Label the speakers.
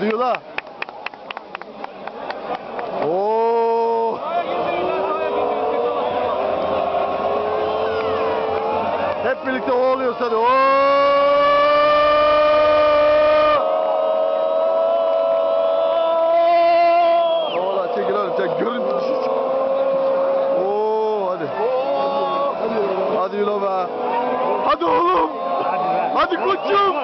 Speaker 1: Hadi yula. Oo. Hep birlikte o oluyor hadi. Oo. Oğlan çekil oğlum sen görüntü bir şey çek. Oo hadi. Hadi yula be. Hadi oğlum.
Speaker 2: Hadi be.
Speaker 1: Hadi koçum.